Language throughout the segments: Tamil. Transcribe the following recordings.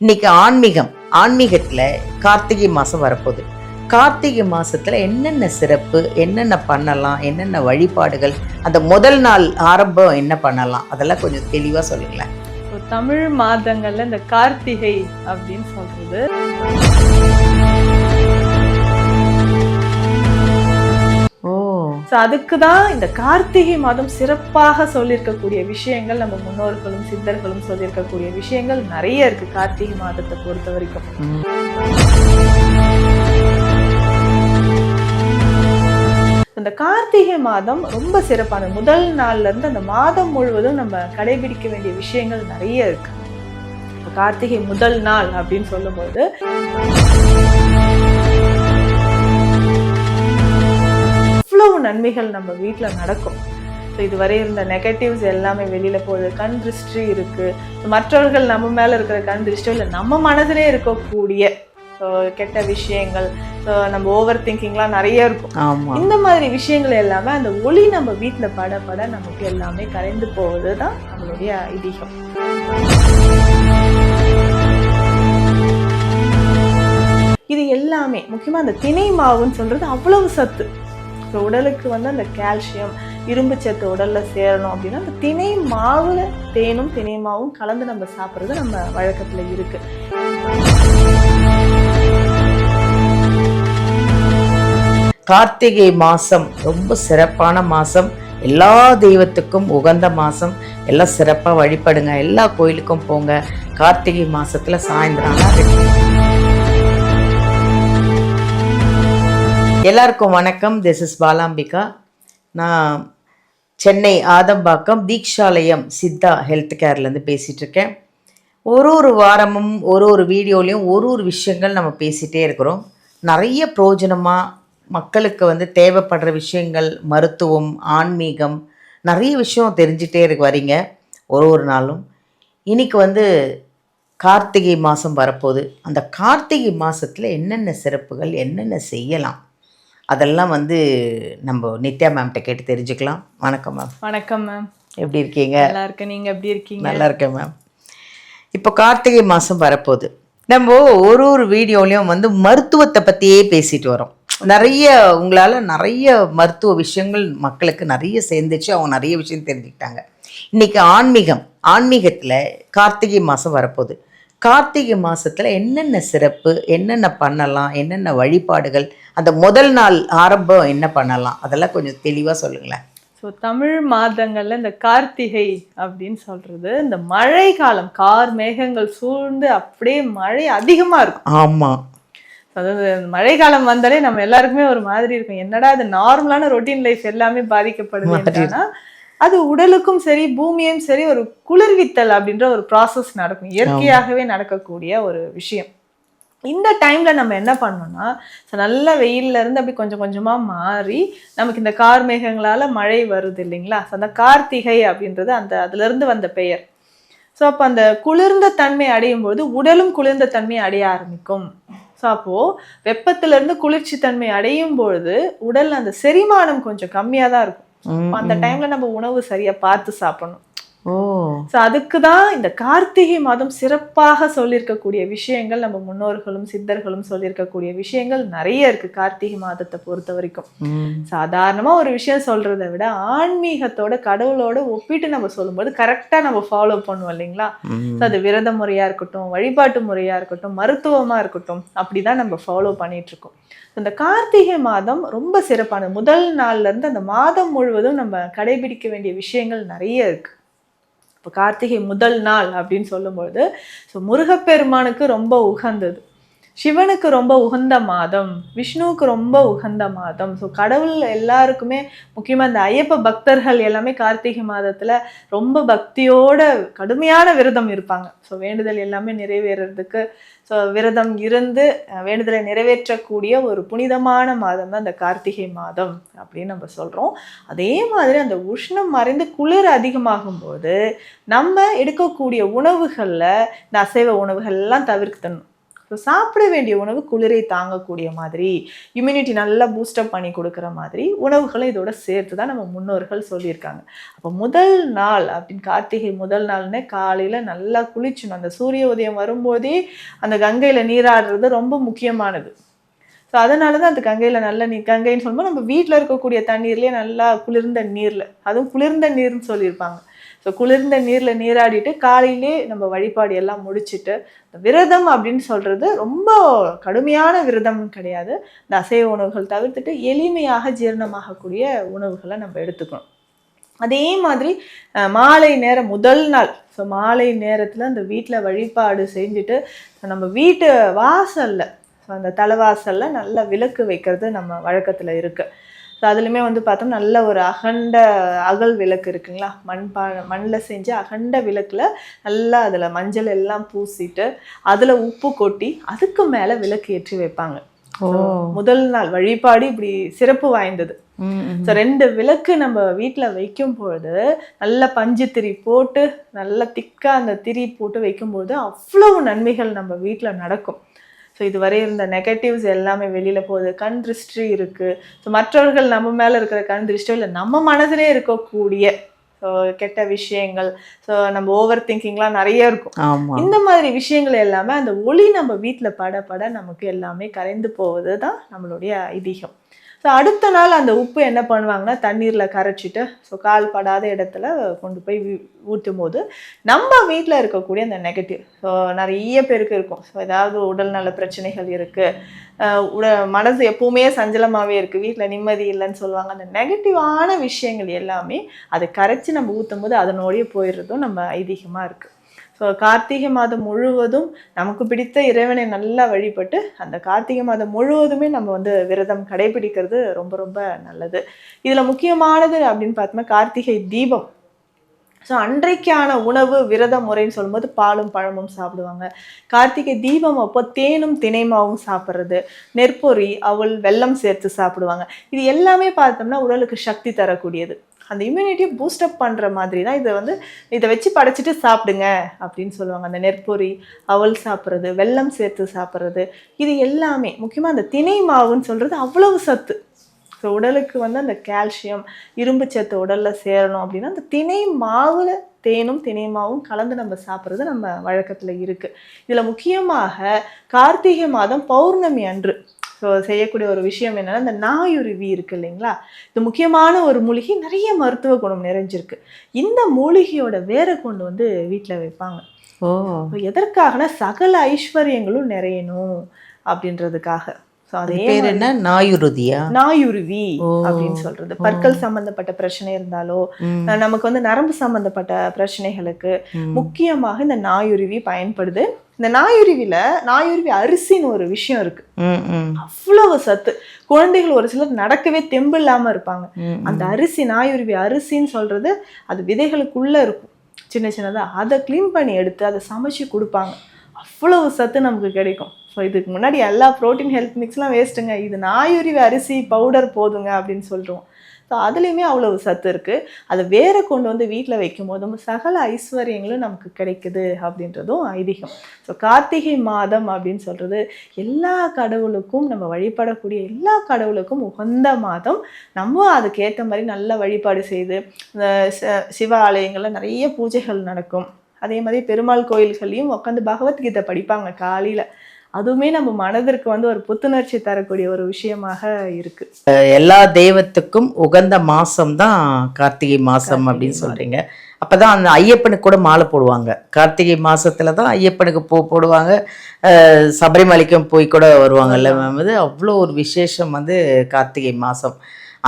இன்னைக்கு ஆன்மீகம் ஆன்மீகத்துல கார்த்திகை மாசம் வரப்போகுது. கார்த்திகை மாசத்துல என்னென்ன சிறப்பு என்னென்ன பண்ணலாம் என்னென்ன வழிபாடுகள் அந்த முதல் நாள் ஆரம்பம் என்ன பண்ணலாம் அதெல்லாம் கொஞ்சம் தெளிவா சொல்லுங்களேன். இப்போ தமிழ் மாதங்கள்ல இந்த கார்த்திகை அப்படின்னு சொல்றது. ஸோ அதுக்கு தான் இந்த கார்த்திகை மாதம் சிறப்பாக சொல்லியிருக்கக்கூடிய விஷயங்கள் நம்ம முன்னோர்களும் சித்தர்களும் சொல்லியிருக்கக்கூடிய விஷயங்கள் நிறைய இருக்கு கார்த்திகை மாதத்தை பொறுத்த வரைக்கும். அந்த இந்த கார்த்திகை மாதம் ரொம்ப சிறப்பான முதல் நாள்ல இருந்து அந்த மாதம் முழுவதும் நம்ம கடைபிடிக்க வேண்டிய விஷயங்கள் நிறைய இருக்கு. கார்த்திகை முதல் நாள் அப்படின்னு சொல்லும்போது இவ்வளவு நன்மைகள் நம்ம வீட்ல நடக்கும். ஸோ இதுவரை இருந்த நெகட்டிவ்ஸ் எல்லாமே வெளியில போகுது. கண் திருஷ்டி இருக்கு. மற்றவர்கள் நம்ம மேல இருக்கிற கண் திருஷ்டி இல்லை நம்ம மனதிலே இருக்கக்கூடிய கெட்ட விஷயங்கள் நம்ம ஓவர் திங்கிங்லாம் நிறைய இருக்கும். இந்த மாதிரி விஷயங்கள் எல்லாமே அந்த ஒளி நம்ம வீட்டில் பட பட நமக்கு எல்லாமே கரைந்து போவது தான் நம்மளுடைய ஐதீகம். இது எல்லாமே முக்கியமா அந்த திணை மாவுன்னு சொல்றது அவ்வளவு சத்து. இப்போ உடலுக்கு வந்து அந்த கால்சியம் இரும்பு சத்து உடலில் சேரணும் அப்படின்னா அந்த திணை மாவில் தேனும் திணை மாவும் கலந்து நம்ம சாப்பிட்றது நம்ம வழக்கத்தில் இருக்குது கார்த்திகை மாதம் ரொம்ப சிறப்பான மாதம் எல்லா தெய்வத்துக்கும் உகந்த மாதம் எல்லாம் சிறப்பாக வழிபடுங்க. எல்லா கோயிலுக்கும் போங்க. கார்த்திகை மாதத்தில் சாயந்தரம் எல்லாருக்கும் வணக்கம். This is Balambika. நான் சென்னை ஆதம்பாக்கம் தீக்ஷாலயம் சித்தா ஹெல்த் கேர்லேருந்து பேசிகிட்டு இருக்கேன் ஒரு ஒரு வாரமும் ஒரு ஒரு வீடியோலையும் ஒரு ஒரு விஷயங்கள் நம்ம பேசிகிட்டே இருக்கிறோம். நிறைய பிரயோஜனமாக மக்களுக்கு வந்து தேவைப்படுற விஷயங்கள் மருத்துவம் ஆன்மீகம் நிறைய விஷயம் தெரிஞ்சிட்டே இருக்கு வரீங்க. ஒரு ஒரு நாளும். இன்னைக்கு வந்து கார்த்திகை மாதம் வரப்போகுது. அந்த கார்த்திகை மாதத்தில் என்னென்ன சிறப்புகள் என்னென்ன செய்யலாம்? அதெல்லாம் வந்து நம்ம நித்யா மேம்கிட்ட கேட்டு தெரிஞ்சுக்கலாம். வணக்கம் மேம் வணக்கம் மேம் எப்படி இருக்கீங்க? நல்லா இருக்கேன் நீங்க எப்படி இருக்கீங்க? நல்லா இருக்கேன் மேம் இப்போ கார்த்திகை மாதம் வரப்போகுது. நம்ம ஒரு ஒரு வீடியோலையும் வந்து மருத்துவத்தை பற்றியே பேசிட்டு வரோம். நிறைய உங்களால் நிறைய மருத்துவ விஷயங்கள் மக்களுக்கு நிறைய சேர்ந்துச்சு. அவங்க நிறைய விஷயம் தெரிஞ்சுக்கிட்டாங்க. இன்னைக்கு ஆன்மீகம் ஆன்மீகத்தில் கார்த்திகை மாதம் வரப்போகுது. கார்த்திகை மாதத்தில் என்னென்ன சிறப்பு என்னென்ன பண்ணலாம் என்னென்ன வழிபாடுகள் அந்த முதல் நாள் ஆரம்பம் என்ன பண்ணலாம்? அதெல்லாம் கொஞ்சம் தெளிவாக சொல்லுங்களேன். ஸோ தமிழ் மாதங்கள்ல இந்த கார்த்திகை அப்படின்னு சொல்றது இந்த மழை காலம் கார் மேகங்கள் சூழ்ந்து அப்படியே மழை அதிகமா இருக்கும். ஆமாம் அதாவது இந்த மழை காலம் வந்தாலே நம்ம எல்லாருக்குமே ஒரு மாதிரி இருக்கும். என்னடா அது நார்மலான ரொட்டீன் லைஃப் எல்லாமே பாதிக்கப்படுது அது உடலுக்கும் சரி பூமியும் சரி ஒரு குளிர்வித்தல் அப்படின்ற ஒரு ப்ராசஸ் நடக்கும். இயற்கையாகவே நடக்கக்கூடிய ஒரு விஷயம். இந்த டைம்ல நம்ம என்ன பண்ணோம்னா நல்ல வெயில்ல இருந்து அப்படி கொஞ்சம் கொஞ்சமா மாறி நமக்கு இந்த கார் மேகங்களால மழை வருது இல்லைங்களா? So அந்த கார்த்திகை அப்படின்றது அந்த அதுல இருந்து வந்த பெயர். ஸோ அப்போ அந்த குளிர்ந்த தன்மை அடையும் போது உடலும் குளிர்ந்த தன்மை அடைய ஆரம்பிக்கும். ஸோ அப்போ வெப்பத்துல இருந்து குளிர்ச்சி தன்மை அடையும் பொழுது உடல் அந்த செரிமானம் கொஞ்சம் கம்மியா தான் இருக்கும். அந்த டைம்ல நம்ம உணவு சரியா பார்த்து சாப்பிடணும். ஸோ அதுக்கு தான் இந்த கார்த்திகை மாதம் சிறப்பாக சொல்லியிருக்கக்கூடிய விஷயங்கள் நம்ம முன்னோர்களும் சித்தர்களும் சொல்லியிருக்கக்கூடிய விஷயங்கள் நிறைய இருக்கு கார்த்திகை மாதத்தை பொறுத்த வரைக்கும். ம், சாதாரணமா ஒரு விஷயம் சொல்றதை விட ஆன்மீகத்தோட கடவுளோட ஒப்பிட்டு நம்ம சொல்லும்போது கரெக்டா நம்ம ஃபாலோ பண்ணுவோம் இல்லைங்களா. So, அது விரத முறையா இருக்கட்டும் வழிபாட்டு முறையா இருக்கட்டும் மருத்துவமா இருக்கட்டும் அப்படிதான் நம்ம ஃபாலோ பண்ணிட்டு இருக்கோம் இந்த கார்த்திகை மாதம் ரொம்ப சிறப்பான முதல் நாள்ல இருந்து அந்த மாதம் முழுவதும் நம்ம கடைபிடிக்க வேண்டிய விஷயங்கள் நிறைய இருக்கு. இப்போ கார்த்திகை முதல் நாள் அப்படின்னு சொல்லும்பொழுது ஸோ முருகப்பெருமானுக்கு ரொம்ப உகந்தது. சிவனுக்கு ரொம்ப உகந்த மாதம் விஷ்ணுவுக்கு ரொம்ப உகந்த மாதம். ஸோ கடவுள் எல்லாருக்குமே முக்கியமாக இந்த ஐயப்ப பக்தர்கள் எல்லாமே கார்த்திகை மாதத்தில் ரொம்ப பக்தியோட கடுமையான விரதம் இருப்பாங்க. ஸோ வேண்டுதல் எல்லாமே நிறைவேறதுக்கு ஸோ விரதம் இருந்து வேண்டுதலை நிறைவேற்றக்கூடிய ஒரு புனிதமான மாதம் தான் இந்த கார்த்திகை மாதம் அப்படின்னு நம்ம சொல்கிறோம் அதே மாதிரி அந்த உஷ்ணம் மறைந்து குளிர் அதிகமாகும்போது நம்ம எடுக்கக்கூடிய உணவுகளில் இந்த அசைவ உணவுகள்லாம் தவிர்க்கணும். ஸோ சாப்பிட வேண்டிய உணவு குளிரை தாங்கக்கூடிய மாதிரி இம்யூனிட்டி நல்லா பூஸ்டப் பண்ணி கொடுக்குற மாதிரி உணவுகளை இதோட சேர்த்து தான் நம்ம முன்னோர்கள் சொல்லியிருக்காங்க. அப்போ முதல் நாள் அப்படின்னு கார்த்திகை முதல் நாள்னே காலையில் நல்லா குளிச்சணும். அந்த சூரிய உதயம் வரும்போதே அந்த கங்கையில் நீராடுறது ரொம்ப முக்கியமானது. ஸோ அதனால தான் அந்த கங்கையில் நல்ல நீர் கங்கைன்னு சொல்லும்போது நம்ம வீட்டில் இருக்கக்கூடிய தண்ணீர்லேயே நல்லா குளிர்ந்த நீரில் அதுவும் குளிர்ந்த நீர்னு சொல்லியிருப்பாங்க. ஸோ குளிர்ந்த நீரில் நீராடிட்டு காலையிலே நம்ம வழிபாடு எல்லாம் முடிச்சுட்டு விரதம் அப்படின்னு சொல்கிறது ரொம்ப கடுமையான விரதம் கிடையாது. இந்த அசைவ உணவுகள் தவிர்த்துட்டு எளிமையாக ஜீரணமாகக்கூடிய உணவுகளை நம்ம எடுத்துக்கணும். அதே மாதிரி மாலை நேரம் முதல் நாள். ஸோ மாலை நேரத்தில் அந்த வீட்டில் வழிபாடு செஞ்சுட்டு நம்ம வீட்டு வாசலில் ஸோ அந்த தலைவாசலில் நல்லா விளக்கு வைக்கிறது நம்ம வழக்கத்தில் இருக்குது ஸோ அதுலேயுமே வந்து பார்த்தோம் நல்ல ஒரு அகண்ட அகல் விளக்கு இருக்குங்களா? மண் பா மண்ணில் செஞ்ச அகண்ட விளக்கில் நல்லா அதில் மஞ்சள் எல்லாம் பூசிட்டு அதில் உப்பு கொட்டி அதுக்கு மேலே விளக்கு ஏற்றி வைப்பாங்க. ஓ. முதல் நாள் வழிபாடு இப்படி சிறப்பு வாய்ந்தது. ஸோ ரெண்டு விளக்கு நம்ம வீட்டில் வைக்கும் பொழுது நல்ல பஞ்சு திரி போட்டு நல்ல திக்காக அந்த திரி போட்டு வைக்கும்போது அவ்வளவு நன்மைகள் நம்ம வீட்டில் நடக்கும். ஸோ இதுவரை இருந்த நெகட்டிவ்ஸ் எல்லாமே வெளியில் போகுது. கண் திருஷ்டி இருக்குது ஸோ மற்றவர்கள் நம்ம மேலே இருக்கிற கண் திருஷ்டியோ இல்லை நம்ம மனதிலே இருக்கக்கூடிய ஸோ கெட்ட விஷயங்கள் ஸோ நம்ம ஓவர் திங்கிங்லாம் நிறைய இருக்கும். இந்த மாதிரி விஷயங்கள் எல்லாமே அந்த ஒளி நம்ம வீட்டில் பட பட நமக்கு எல்லாமே கரைந்து போவது தான் நம்மளுடைய ஐதீகம். ஸோ அடுத்த நாள் அந்த உப்பு என்ன பண்ணுவாங்கன்னா தண்ணீரில் கரைச்சிட்டு ஸோ கால் படாத இடத்துல கொண்டு போய் ஊற்றும் போது நம்ம வீட்டில் இருக்கக்கூடிய அந்த நெகட்டிவ் ஸோ நிறைய பேருக்கு இருக்கும். ஸோ ஏதாவது உடல்நல பிரச்சனைகள் இருக்குது உட மனசு எப்போவுமே சஞ்சலமாகவே இருக்குது வீட்டில் நிம்மதி இல்லைன்னு சொல்லுவாங்க. அந்த நெகட்டிவான விஷயங்கள் எல்லாமே அதை கரைச்சி நம்ம ஊற்றும் போது அதனோடய போயிடுறதும் நம்ம ஐதீகமாக இருக்குது ஸோ கார்த்திகை மாதம் முழுவதும் நமக்கு பிடித்த இறைவனை நல்லா வழிபட்டு அந்த கார்த்திகை மாதம் முழுவதுமே நம்ம வந்து விரதம் கடைபிடிக்கிறது ரொம்ப ரொம்ப நல்லது. இதில் முக்கியமானது அப்படின்னு பார்த்தோம்னா கார்த்திகை தீபம். ஸோ அன்றைக்கான உணவு விரத முறைன்னு சொல்லும்போது பாலும் பழமும் சாப்பிடுவாங்க. கார்த்திகை தீபம் அப்போ தேனும் தினைமாவும் சாப்பிட்றது. நெற்பொரி அவள் வெல்லம் சேர்த்து சாப்பிடுவாங்க. இது எல்லாமே பார்த்தோம்னா உடலுக்கு சக்தி தரக்கூடியது. அந்த இம்யூனிட்டியை பூஸ்டப் பண்ணுற மாதிரி தான் இதை வந்து இதை வச்சு படைச்சிட்டு சாப்பிடுங்க அப்படின்னு சொல்லுவாங்க. அந்த நெற்பொரி அவல் சாப்பிட்றது வெல்லம் சேர்த்து சாப்பிட்றது இது எல்லாமே முக்கியமாக அந்த திணை மாவுன்னு சொல்கிறது அவ்வளவு சத்து. ஸோ உடலுக்கு வந்து அந்த கால்சியம் இரும்பு சத்து உடலில் சேரணும் அப்படின்னா அந்த திணை மாவில் தேனும் திணை மாவும் கலந்து நம்ம சாப்பிட்றது நம்ம வழக்கத்தில் இருக்குது இதில் முக்கியமாக கார்த்திகை மாதம் பௌர்ணமி அன்று ஸோ செய்யக்கூடிய ஒரு விஷயம் என்னன்னா இந்த நாயுருவி இருக்கு இல்லைங்களா? இது முக்கியமான ஒரு மூலிகை நிறைய மருத்துவ குணம் நிறைஞ்சிருக்கு. இந்த மூலிகையோட வேரை கொண்டு வந்து வீட்டில் வைப்பாங்க. ஓ. எதற்காகனா சகல ஐஸ்வர்யங்களும் நிறையணும் அப்படின்றதுக்காக. ஸோ அது பேர் என்ன? நாயுருதியா நாயுருவி. அப்படின்னு சொல்றது. பற்கள் சம்பந்தப்பட்ட பிரச்சனை இருந்தாலோ நமக்கு வந்து நரம்பு சம்பந்தப்பட்ட பிரச்சனைகளுக்கு. முக்கியமாக இந்த நாயுருவி பயன்படுது. இந்த நாயுருவில நாயுருவி அரிசின்னு ஒரு விஷயம் இருக்கு. அவ்வளவு சத்து. குழந்தைகள் ஒரு சிலர் நடக்கவே தெம்பு இல்லாம இருப்பாங்க. அந்த அரிசி நாயுருவி அரிசின்னு சொல்றது அது விதைகளுக்குள்ள இருக்கும். சின்ன சின்னதா அதை க்ளீன் பண்ணி எடுத்து அதை சமைச்சு கொடுப்பாங்க. அவ்வளவு சத்து நமக்கு கிடைக்கும். ஸோ இதுக்கு முன்னாடி எல்லா ப்ரோட்டீன் ஹெல்த் மிக்ஸ்லாம் வேஸ்ட்டுங்க இது நாயுரிவு அரிசி பவுடர் போதுங்க அப்படின்னு சொல்கிறோம் ஸோ அதுலேயுமே அவ்வளவு சத்து இருக்குது அதை வேற கொண்டு வந்து வீட்டில் வைக்கும் போதும் சகல ஐஸ்வர்யங்களும் நமக்கு கிடைக்குது அப்படின்றதும் ஐதீகம். ஸோ கார்த்திகை மாதம் அப்படின்னு சொல்கிறது எல்லா கடவுளுக்கும் நம்ம வழிபடக்கூடிய எல்லா கடவுளுக்கும் உகந்த மாதம். நம்ம அதுக்கேற்ற மாதிரி நல்ல வழிபாடு செய்து இந்த சிவ நிறைய பூஜைகள் நடக்கும். அதே மாதிரி பெருமாள் கோயில்கள்லையும் உட்காந்து பகவத்கீதை படிப்பாங்க காலையில். அதுவுமே நம்ம மனதிற்கு வந்து ஒரு புத்துணர்ச்சி தரக்கூடிய ஒரு விஷயமாக இருக்கு. எல்லா தெய்வத்துக்கும் உகந்த மாசம் தான் கார்த்திகை மாசம் அப்படின்னு சொல்றீங்க. அப்பதான் அந்த ஐயப்பனுக்கு கூட மாலை போடுவாங்க. கார்த்திகை மாசத்துல தான் ஐயப்பனுக்கு பூ போடுவாங்க. சபரிமலைக்கும் போய் கூட வருவாங்கல்ல மேம். இது அவ்வளோ ஒரு விசேஷம் வந்து கார்த்திகை மாசம்.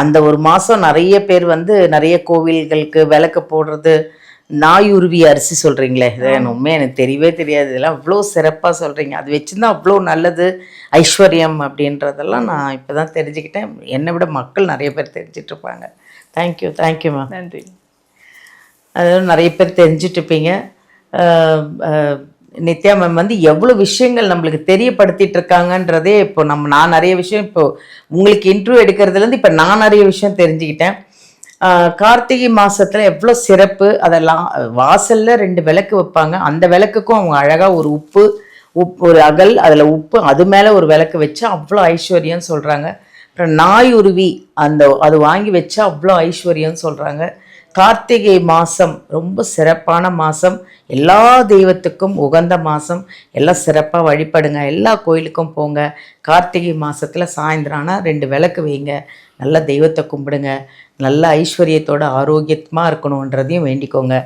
அந்த ஒரு மாசம் நிறைய பேர் வந்து நிறைய கோவில்களுக்கு விளக்கு போடுறது நாயுருவி அரிசி சொல்றீங்களே? இது எனக்கு உண்மையா எனக்கு தெரியவே தெரியாது. இதெல்லாம் அவ்வளோ சிறப்பா சொல்றீங்க. அது வச்சுருந்தா அவ்வளோ நல்லது ஐஸ்வர்யம் அப்படின்றதெல்லாம் நான் இப்பதான் தெரிஞ்சுக்கிட்டேன். என்னை விட மக்கள் நிறைய பேர் தெரிஞ்சிட்டு இருப்பாங்க. தேங்க்யூ தேங்க்யூ மேம் நன்றி. அதாவது நிறைய பேர் அஹ், நித்யா மேம் வந்து எவ்வளோ விஷயங்கள் நம்மளுக்கு தெரியப்படுத்திட்டு இருக்காங்கன்றதே இப்போ நம்ம நான் நிறைய விஷயம் இப்போ உங்களுக்கு இன்டர்வியூ எடுக்கிறதுலேருந்து இப்போ நான் நிறைய விஷயம் தெரிஞ்சுக்கிட்டேன். கார்த்திகை மாசத்துல எவ்வளோ சிறப்பு? அதெல்லாம் வாசல்ல ரெண்டு விளக்கு வைப்பாங்க. அந்த விளக்குக்கும் அவங்க அழகா ஒரு உப்பு உப்பு ஒரு அகல் அதில் உப்பு அது மேலே ஒரு விளக்கு வச்சு அவ்வளோ ஐஸ்வர்யம்னு சொல்கிறாங்க நாயுருவி அந்த அது வாங்கி வச்சா அவ்வளோ ஐஸ்வர்யம்னு சொல்கிறாங்க கார்த்திகை மாதம் ரொம்ப சிறப்பான மாதம் எல்லா தெய்வத்துக்கும் உகந்த மாதம் எல்லாம் சிறப்பாக வழிபடுங்க. எல்லா கோயிலுக்கும் போங்க. கார்த்திகை மாதத்தில் சாயந்தரம் ஆனால் ரெண்டு விளக்கு வைங்க. நல்ல தெய்வத்தை கும்பிடுங்க. நல்ல ஐஸ்வர்யத்தோட ஆரோக்கியமாக இருக்கணுன்றதையும் வேண்டிக்கோங்க.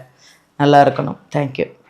நல்லா இருக்கணும். தேங்க்யூ